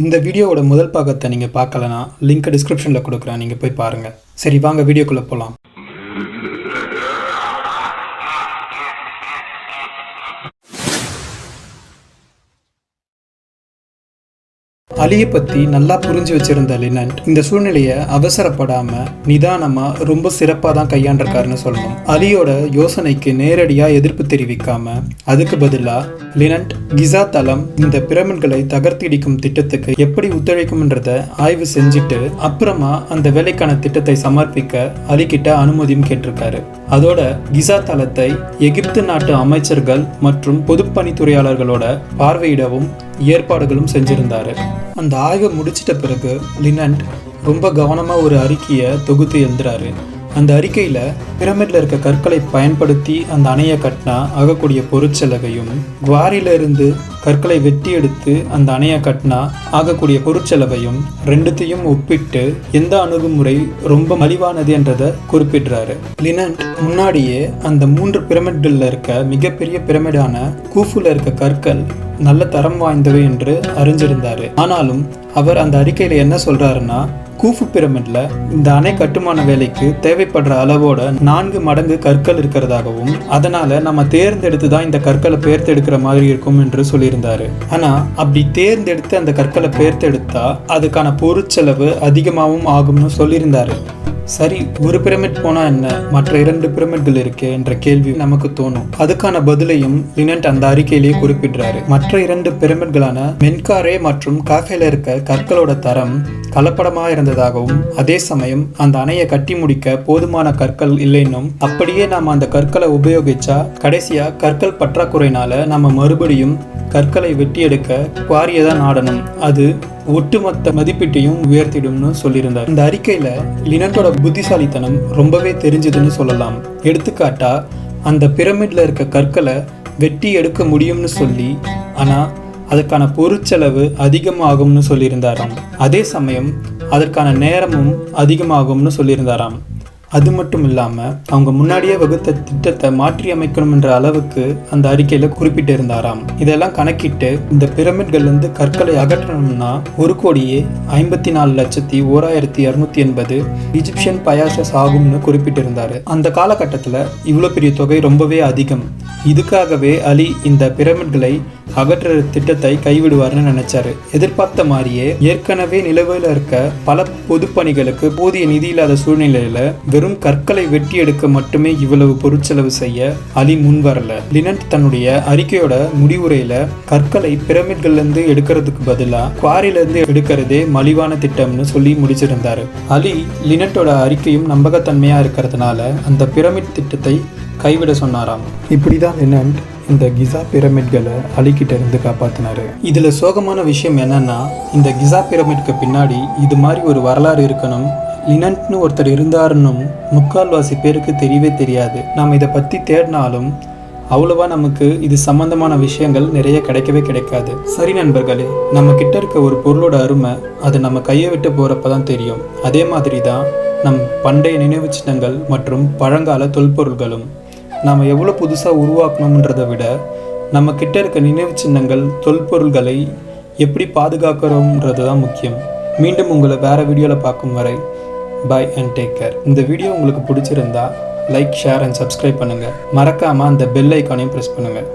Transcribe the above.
இந்த வீடியோவோட முதல் பாகத்தை நீங்கள் பார்க்கலனா லிங்க் டிஸ்கிரிப்ஷனில் கொடுக்குறேன். நீங்கள் போய் பாருங்கள் சரி வாங்க வீடியோக்குள்ளே போகலாம் அலியை பற்றி நல்லா புரிஞ்சு வச்சிருந்த லினண்ட் இந்த சூழ்நிலையை அவசரப்படாம நிதானமா ரொம்ப சிறப்பாக தான் கையாண்டிருக்காருன்னு சொல்லணும். அலியோட யோசனைக்கு நேரடியாக எதிர்ப்பு தெரிவிக்காம அதுக்கு பதிலாக லினண்ட் கிசா தளம் இந்த பிரமிட்களை தகர்த்திடிக்கும் திட்டத்துக்கு எப்படி ஒத்துழைக்கும்ன்றத ஆய்வு செஞ்சுட்டு அப்புறமா அந்த வேலைக்கான திட்டத்தை சமர்ப்பிக்க அலிகிட்ட அனுமதியும் கேட்டிருக்காரு. அதோட கிசா தளத்தை எகிப்து நாட்டு அமைச்சர்கள் மற்றும் பொதுப்பணித்துறையாளர்களோட பார்வையிடவும் ஏற்பாடுகளும் செஞ்சிருந்தாரு. அந்த ஆய்வை முடிச்சிட்ட பிறகு லினண்ட் ரொம்ப கவனமாக ஒரு அறிக்கையை தொகுத்து எழுதுறாரு. அந்த அறிக்கையில் பிரமிட்ல இருக்க கற்களை பயன்படுத்தி அந்த அணையை கட்டினா ஆகக்கூடிய பொருட்செலவையும் குவாரியிலிருந்து கற்களை வெட்டி எடுத்து அந்த அணையை கட்டினா ஆகக்கூடிய பொருட்செலவையும் ரெண்டுத்தையும் ஒப்பிட்டு எந்த அணுகுமுறை ரொம்ப மலிவானது என்றதை குறிப்பிடுறாரு. லினன்ட் முன்னாடியே அந்த மூன்று பிரமிட்களில் இருக்க மிகப்பெரிய பிரமிடான கூஃபுல இருக்க கற்கள் நல்ல தரம் வாய்ந்தவை என்று அறிஞ்சிருந்தாரு. ஆனாலும் அவர் அந்த அறிக்கையில என்ன சொல்றாருன்னா கூஃபு பிரமிட்ல இந்த அணை கட்டுமான வேலைக்கு தேவைப்படுற அளவோட நான்கு மடங்கு கற்கள் இருக்கிறதாகவும் அதனால நம்ம தேர்ந்தெடுத்து தான் இந்த கற்களை பேர்த்தெடுக்கிற மாதிரி இருக்கும் என்று சொல்லியிருந்தாரு. ஆனா அப்படி தேர்ந்தெடுத்து அந்த கற்களை பேர்த்தெடுத்தா அதுக்கான பொருட்செலவு அதிகமாகவும் ஆகும்னு சொல்லியிருந்தாரு. சரி ஒரு பிரமிட் போனா என்ன? மற்ற இரண்டு பிரமிட்கள் இருக்கே என்ற கேள்வி நமக்கு தோணும். அதுக்கான பதிலையும் லினண்ட் அந்த அறிக்கையிலேயே குறிப்பிடுறாரு. மற்ற இரண்டு பிரமிட்களான மென்காரே மற்றும் காஃபேல இருக்க கற்களோட தரம் கலப்படமா இருந்ததாகவும் அதே சமயம் அந்த அணையை கட்டி முடிக்க போதுமான கற்கள் இல்லைன்னும் அப்படியே நாம அந்த கற்களை உபயோகிச்சா கடைசியா கற்கள் பற்றாக்குறையினால நம்ம மறுபடியும் கற்களை வெட்டி எடுக்க குவாரியை தான் நாடணும் அது ஒட்டுமொத்த மதிப்பீட்டையும் உயர்த்திடும்னு சொல்லியிருந்தார். இந்த அறிக்கையில் லினட்டோட புத்திசாலித்தனம் ரொம்பவே தெரிஞ்சதுன்னு சொல்லலாம். எடுத்துக்காட்டா அந்த பிரமிடில் இருக்க கற்களை வெட்டி எடுக்க முடியும்னு சொல்லி ஆனால் அதற்கான பொருட்செலவு அதிகமாகும்னு சொல்லியிருந்தாராம். அதே சமயம் அதற்கான நேரமும் அதிகமாகும்னு சொல்லியிருந்தாராம். அது மட்டும் இல்லாமல் அவங்க முன்னாடியே வகுத்த திட்டத்தை மாற்றி அமைக்கணும் என்ற அளவுக்கு அந்த அறிக்கையில் குறிப்பிட்டிருந்தாராம். இதெல்லாம் கணக்கிட்டு இந்த பிரமிட்கள்லேருந்து கற்களை அகற்றணும்னா ஒரு கோடியே ஐம்பத்தி நாலு லட்சத்தி ஓராயிரத்தி இரநூத்தி எண்பது இஜிப்சியன் பயாசஸ் ஆகும்னு குறிப்பிட்டிருந்தார். அந்த காலகட்டத்தில் இவ்வளோ பெரிய தொகை ரொம்பவே அதிகம். இதுக்காகவே அலி இந்த பிரமிட்களை அகற்ற திட்டத்தை கைவிடுவார்னு நினைச்சாரு. எதிர்பார்த்த மாதிரியே ஏற்கனவே நிலவில் இருக்க பல பொதுப்பணிகளுக்கு போதிய நிதி இல்லாத சூழ்நிலையில வெறும் கற்களை வெட்டி எடுக்க மட்டுமே இவ்வளவு பொருட்செலவு செய்ய அலி முன் வரல. லினட் தன்னுடைய அறிக்கையோட முடிவுரையில கற்களை பிரமிட்கள்ல இருந்து எடுக்கிறதுக்கு பதிலா குவாரில இருந்து எடுக்கிறதே மலிவான திட்டம்னு சொல்லி முடிச்சிருந்தாரு. அலி லினட்டோட அறிக்கையும் நம்பகத்தன்மையா இருக்கிறதுனால அந்த பிரமிட் திட்டத்தை கைவிட சொன்னாராம். இப்படிதான் லினண்ட் இந்த கிசா பிரமிட்களை அலிக்கிட்ட இருந்து காப்பாத்தினாரு. இதுல சோகமான விஷயம் என்னன்னா இந்த கிசா பிரமிட்க்கு பின்னாடி இது மாதிரி ஒரு வரலாறு இருக்கணும் லினன்ட்னு ஒருத்தர் இருந்தாருன்னும் முக்கால்வாசி பேருக்கு தெரியவே தெரியாது. நாம் இதை பற்றி தேடினாலும் அவ்வளோவா நமக்கு இது சம்பந்தமான விஷயங்கள் நிறைய கிடைக்கவே கிடைக்காது. சரி நண்பர்களே நம்ம கிட்ட இருக்க ஒரு பொருளோட அருமை அது நம்ம கையை விட்டு போகிறப்ப தான் தெரியும். அதே மாதிரி தான் நம் பண்டைய நினைவு சின்னங்கள் மற்றும் பழங்கால தொல்பொருள்களும். நாம் எவ்வளோ புதுசாக உருவாக்கணுன்றதை விட நம்ம கிட்ட இருக்க நினைவு சின்னங்கள் தொல்பொருள்களை எப்படி பாதுகாக்கிறோன்றது தான் முக்கியம். மீண்டும் உங்களை வேறு வீடியோவில் பார்க்கும் வரை பை அண்ட் டேக் கேர் இந்த வீடியோ உங்களுக்கு பிடிச்சிருந்தா லைக் ஷேர் அண்ட் சப்ஸ்கிரைப் பண்ணுங்கள் மறக்காமல் அந்த பெல் ஐக்கானையும் ப்ரெஸ் பண்ணுங்கள்